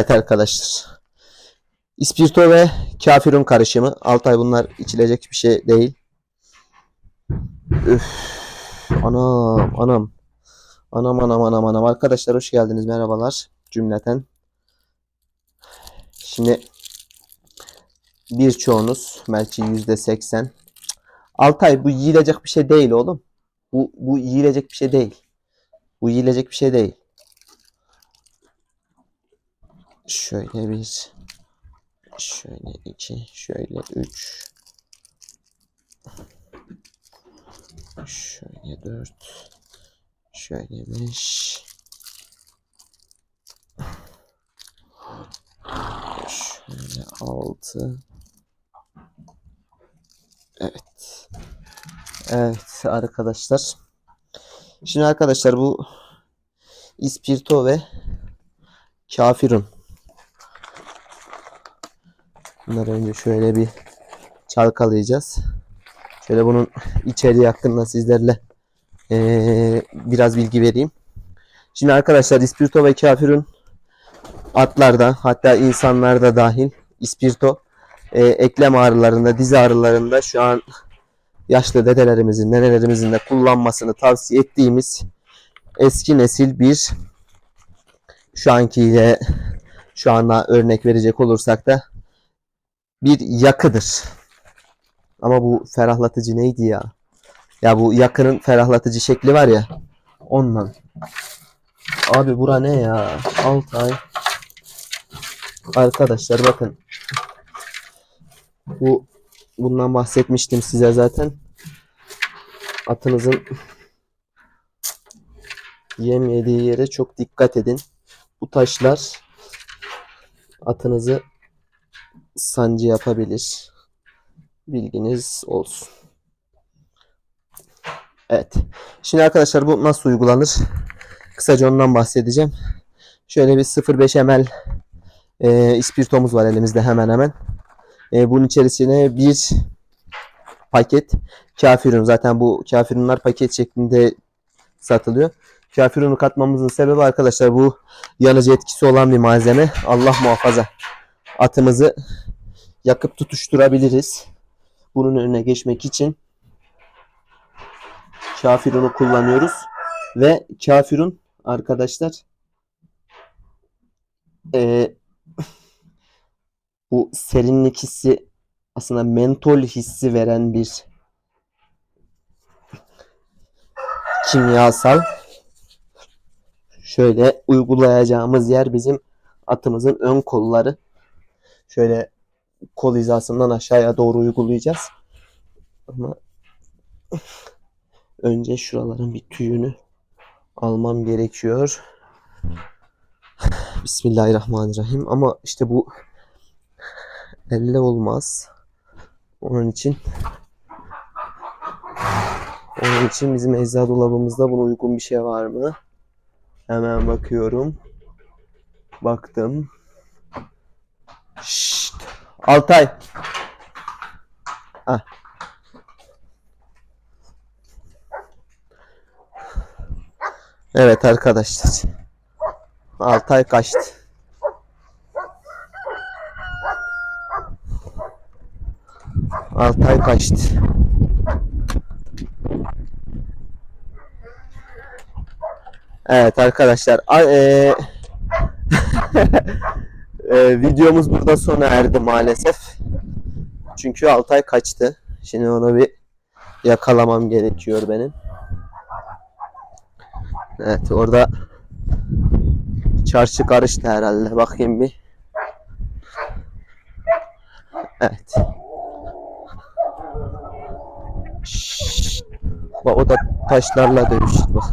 Evet arkadaşlar. İspirto ve kafirun karışımı. Altay bunlar içilecek bir şey değil. Üf. Anam anam. Anam anam anam anam. Arkadaşlar hoş geldiniz. Merhabalar cümleten. Şimdi birçoğunuz belki yüzde seksen. Altay bu yiyilecek bir şey değil oğlum. Bu, bu yiyilecek bir şey değil. Bu yiyilecek bir şey değil. Şöyle bir. Şöyle iki. Şöyle üç. Şöyle dört. Şöyle beş. Şöyle altı. Evet. Evet arkadaşlar. Şimdi arkadaşlar bu ispirto ve kafirun. Bunları önce şöyle bir çalkalayacağız. Şöyle bunun içeriği hakkında sizlerle eee, biraz bilgi vereyim. Şimdi arkadaşlar ispirto ve kafirun atlarda hatta insanlarda dahil ispirto eee, eklem ağrılarında, diz ağrılarında şu an yaşlı dedelerimizin, nenelerimizin de kullanmasını tavsiye ettiğimiz eski nesil bir şu ankiyle şu anda örnek verecek olursak da bir yakıdır. Ama bu ferahlatıcı neydi ya? Ya bu yakının ferahlatıcı şekli var ya. Ondan. Abi bura ne ya? Altay. Arkadaşlar bakın. Bu bundan bahsetmiştim size zaten. Atınızın yem yediği yere çok dikkat edin. Bu taşlar atınızı sancı yapabilir. Bilginiz olsun. Evet. Şimdi arkadaşlar bu nasıl uygulanır? Kısaca ondan bahsedeceğim. Şöyle bir 0.5 ml e, ispirtomuz var elimizde hemen hemen. E, bunun içerisine bir paket kafirun. Zaten bu kafirunlar paket şeklinde satılıyor. Kafirunu katmamızın sebebi arkadaşlar bu yanıcı etkisi olan bir malzeme. Allah muhafaza. Atımızı yakıp tutuşturabiliriz. Bunun önüne geçmek için kafirunu kullanıyoruz. Ve kafirun arkadaşlar eee, bu serinlik hissi aslında mentol hissi veren bir kimyasal. Şöyle uygulayacağımız yer bizim atımızın ön kolları. Şöyle kol hizasından aşağıya doğru uygulayacağız. Ama önce şuraların bir tüyünü almam gerekiyor. Bismillahirrahmanirrahim. Ama işte bu elle olmaz. Onun için onun için bizim eczacı dolabımızda buna uygun bir şey var mı? Hemen bakıyorum. Baktım. Şşt. Altay. Ah. Evet arkadaşlar. Altay kaçtı. Altay kaçtı. Evet arkadaşlar. a- eee, eee, videomuz burada sona erdi maalesef. Çünkü Altay kaçtı. Şimdi onu bir yakalamam gerekiyor benim. Evet orada çarşı karıştı herhalde. Bakayım bir. Evet. Şşş. Bak o da taşlarla dövüştü. Bak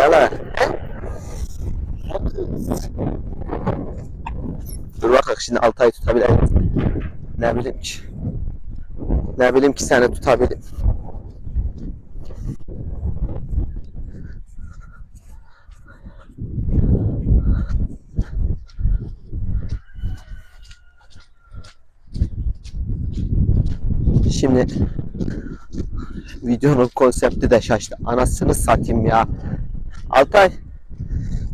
yalan. Dur bakalım şimdi 6 ay tutabilir. Ne bileyim ki. Ne bileyim ki sene tutabilirim. Şimdi videonun konsepti de şaştı. Anasını satayım ya. Altay.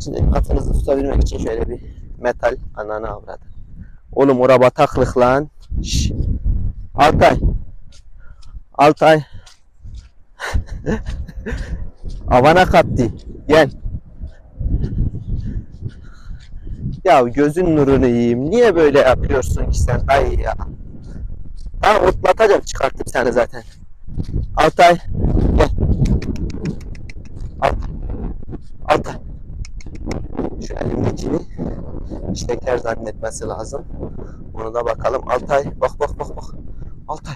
Şimdi atınızı tutabilmek için şöyle bir metal ananı avradı. Oğlum ora bataklık lan. Şş. Altay. Altay. Avana kattı. Gel. Ya gözün nurunu yiyeyim. Niye böyle yapıyorsun ki sen dayı ya? Ha otlatacağım çıkarttım seni zaten. Altay. Gel. Altay. Altay. Şu elimdekini şeker zannetmesi lazım. Onu da bakalım. Altay. Bak bak bak bak. Altay.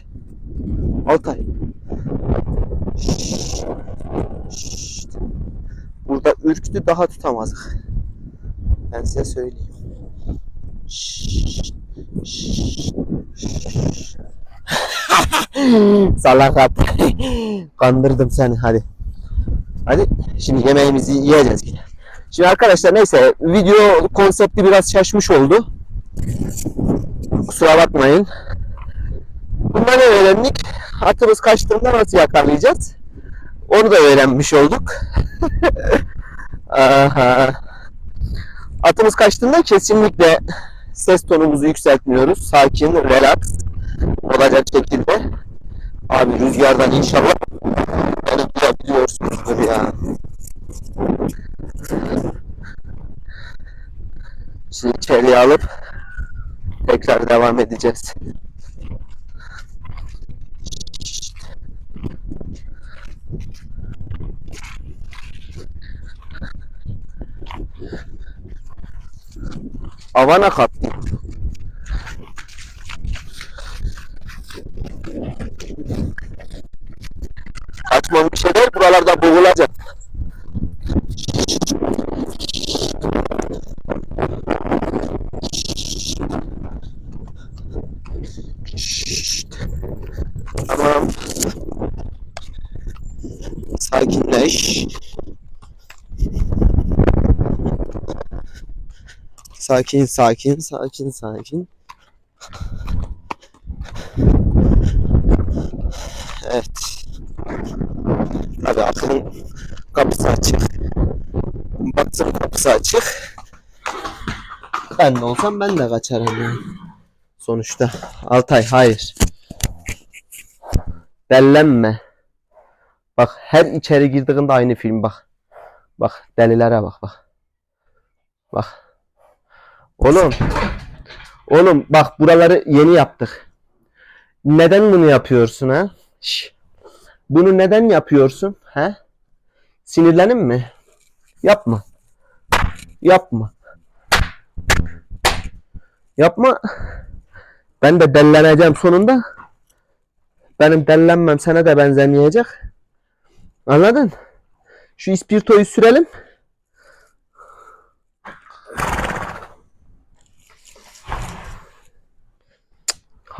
Altay. Şşt. Şşt. Burada ürktü daha tutamazdık. Ben size söyleyeyim. Şşt. Şşt. Şşt. Salak at. Kandırdım seni hadi. Hadi şimdi yemeğimizi yiyeceğiz yine. Şimdi arkadaşlar neyse video konsepti biraz şaşmış oldu. Kusura bakmayın. Bundan ne öğrendik? Atımız kaçtığında nasıl yakalayacağız? Onu da öğrenmiş olduk. Aha. Atımız kaçtığında kesinlikle ses tonumuzu yükseltmiyoruz. Sakin, relax olacak şekilde. Abi rüzgardan inşallah beni duyabiliyorsunuzdur ya. Şimdi içeriye alıp tekrar devam edeceğiz. Avana kattı. Kaçmam bir şey değil, buralarda boğulacak. Şşt. Tamam. Sakinleş. Sakin, sakin, sakin, sakin. Evet. Tabii aklın kapısı açık. Baktım kapısı açık. Ben de olsam ben de kaçarım yani. Sonuçta. Altay hayır. Dellenme. Bak her içeri girdiğinde aynı film bak. Bak delilere bak bak. Bak. Oğlum. Oğlum bak buraları yeni yaptık. Neden bunu yapıyorsun ha? Şş. Bunu neden yapıyorsun? He? Sinirlenin mi? Yapma. Yapma. Yapma. Ben de delleneceğim sonunda. Benim dellenmem sana da benzemeyecek. Anladın? Şu ispirtoyu sürelim.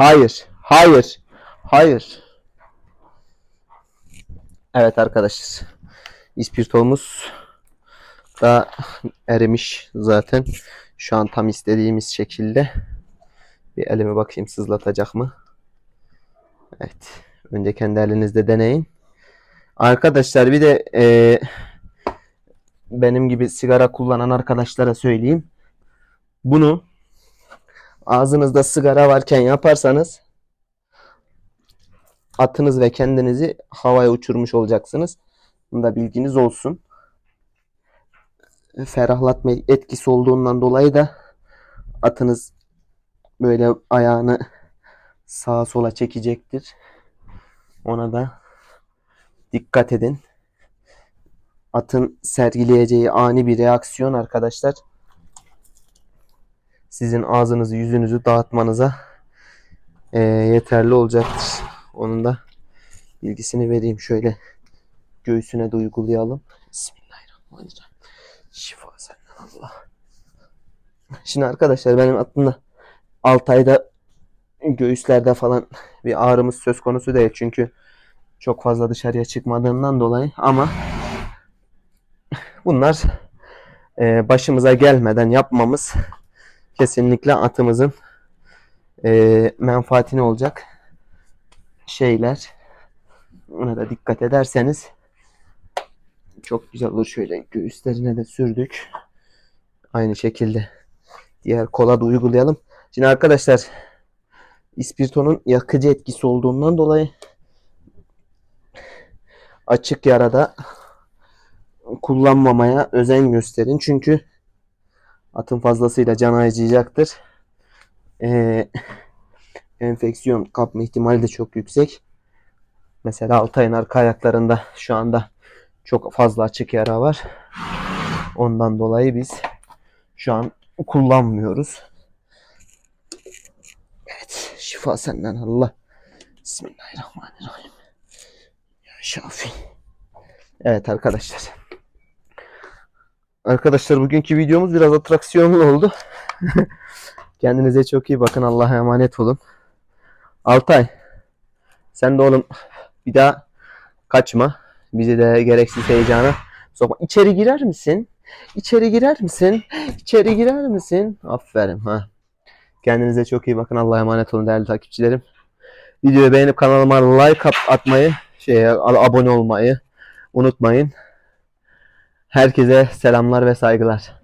Hayır. Hayır. Hayır. Evet arkadaşlar. İspirtomuz da erimiş zaten. Şu an tam istediğimiz şekilde. Bir elime bakayım sızlatacak mı? Evet. Önce kendi elinizde deneyin. Arkadaşlar bir de e, benim gibi sigara kullanan arkadaşlara söyleyeyim. Bunu ağzınızda sigara varken yaparsanız atınız ve kendinizi havaya uçurmuş olacaksınız. Bunda bilginiz olsun. Ferahlatma etkisi olduğundan dolayı da atınız böyle ayağını sağa sola çekecektir. Ona da dikkat edin. Atın sergileyeceği ani bir reaksiyon arkadaşlar sizin ağzınızı yüzünüzü dağıtmanıza eee, yeterli olacaktır. Onun da bilgisini vereyim. Şöyle göğsüne de uygulayalım. Bismillahirrahmanirrahim. Şifa senden Allah. Şimdi arkadaşlar benim aklımda 6 ayda göğüslerde falan bir ağrımız söz konusu değil. Çünkü çok fazla dışarıya çıkmadığından dolayı ama bunlar e, başımıza gelmeden yapmamız kesinlikle atımızın e, menfaatine olacak. şeyler. Ona da dikkat ederseniz çok güzel olur. Şöyle göğüslerine de sürdük. Aynı şekilde diğer kola da uygulayalım. Şimdi arkadaşlar ispirtonun yakıcı etkisi olduğundan dolayı açık yarada kullanmamaya özen gösterin. Çünkü atın fazlasıyla can acıyacaktır. Ee, enfeksiyon kapma ihtimali de çok yüksek. Mesela Altay'ın arka ayaklarında şu anda çok fazla açık yara var. Ondan dolayı biz şu an kullanmıyoruz. Evet, şifa senden Allah. Bismillahirrahmanirrahim. Ya Şafi. Evet arkadaşlar. Arkadaşlar bugünkü videomuz biraz atraksiyonlu oldu. Kendinize çok iyi bakın. Allah'a emanet olun. Altay. Sen de oğlum bir daha kaçma. Bizi de gereksiz heyecana sokma. İçeri girer misin? İçeri girer misin? İçeri girer misin? Aferin ha. Kendinize çok iyi bakın. Allah'a emanet olun değerli takipçilerim. Videoyu beğenip kanalıma like at- atmayı, şey, abone olmayı unutmayın. Herkese selamlar ve saygılar.